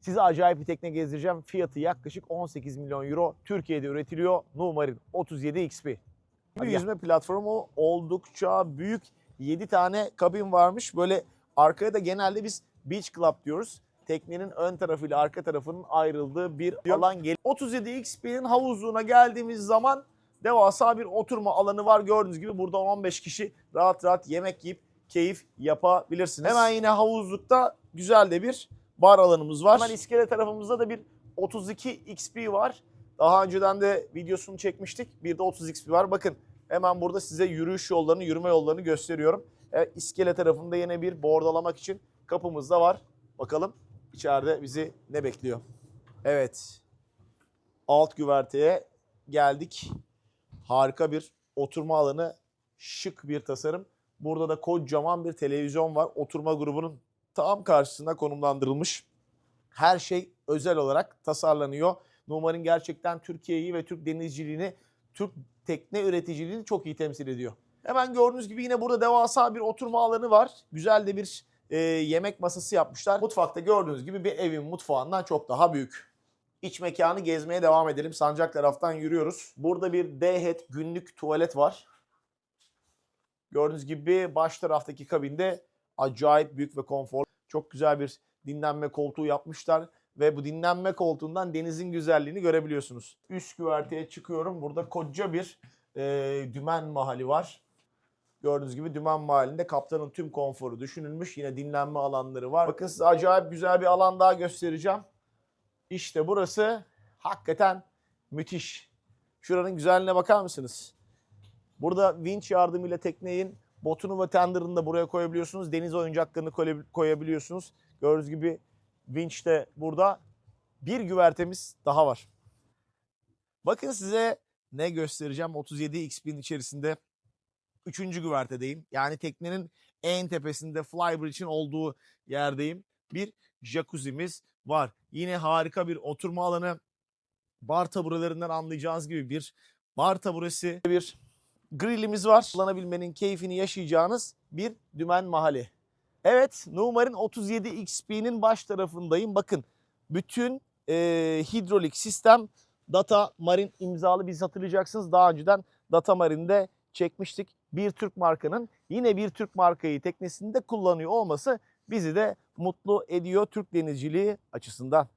Size acayip bir tekne gezdireceğim. Fiyatı yaklaşık 18 milyon euro. Türkiye'de üretiliyor. Numarin 37 XP. Bir yüzme platformu oldukça büyük. 7 tane kabin varmış. Böyle arkaya da genelde biz Beach Club diyoruz. Teknenin ön tarafıyla arka tarafının ayrıldığı bir alan geliyor. 37 XP'nin havuzluğuna geldiğimiz zaman devasa bir oturma alanı var. Gördüğünüz gibi burada 15 kişi rahat rahat yemek yiyip keyif yapabilirsiniz. Hemen yine havuzlukta güzel de bir bar alanımız var. Hemen iskele tarafımızda da bir 32 XP var. Daha önceden de videosunu çekmiştik. Bir de 30 XP var. Bakın hemen burada size yürüyüş yollarını, yürüme yollarını gösteriyorum. Evet, iskele tarafında yine bir bordalamak için kapımız da var. Bakalım içeride bizi ne bekliyor. Evet. Alt güverteye geldik. Harika bir oturma alanı. Şık bir tasarım. Burada da kocaman bir televizyon var. Oturma grubunun tam karşısına konumlandırılmış. Her şey özel olarak tasarlanıyor. Numar'ın gerçekten Türkiye'yi ve Türk denizciliğini, Türk tekne üreticiliğini çok iyi temsil ediyor. Hemen gördüğünüz gibi yine burada devasa bir oturma alanı var. Güzel de bir e, yemek masası yapmışlar. Mutfakta gördüğünüz gibi bir evin mutfağından çok daha büyük. İç mekanı gezmeye devam edelim. Sancak taraftan yürüyoruz. Burada bir D-Head günlük tuvalet var. Gördüğünüz gibi baş taraftaki kabinde acayip büyük ve konforlu. Çok güzel bir dinlenme koltuğu yapmışlar ve bu dinlenme koltuğundan denizin güzelliğini görebiliyorsunuz. Üst güverteye çıkıyorum. Burada koca bir e, dümen mahali var. Gördüğünüz gibi dümen mahallinde kaptanın tüm konforu düşünülmüş. Yine dinlenme alanları var. Bakın size acayip güzel bir alan daha göstereceğim. İşte burası hakikaten müthiş. Şuranın güzelliğine bakar mısınız? Burada vinç yardımıyla tekneyin botunu ve tenderını da buraya koyabiliyorsunuz. Deniz oyuncaklarını koy- koyabiliyorsunuz. Gördüğünüz gibi vinç de burada. Bir güvertemiz daha var. Bakın size ne göstereceğim 37 XP'nin içerisinde. Üçüncü güvertedeyim. Yani teknenin en tepesinde Flybridge'in olduğu yerdeyim. Bir jacuzzi'miz var. Yine harika bir oturma alanı. Bar taburelerinden anlayacağınız gibi bir bar taburesi. Bir grillimiz var. Kullanabilmenin keyfini yaşayacağınız bir dümen mahalli. Evet, Numar'ın 37 XP'nin baş tarafındayım. Bakın bütün e, hidrolik sistem Data Marine imzalı biz hatırlayacaksınız. Daha önceden Data Marine'de çekmiştik. Bir Türk markanın yine bir Türk markayı teknesinde kullanıyor olması bizi de mutlu ediyor Türk denizciliği açısından.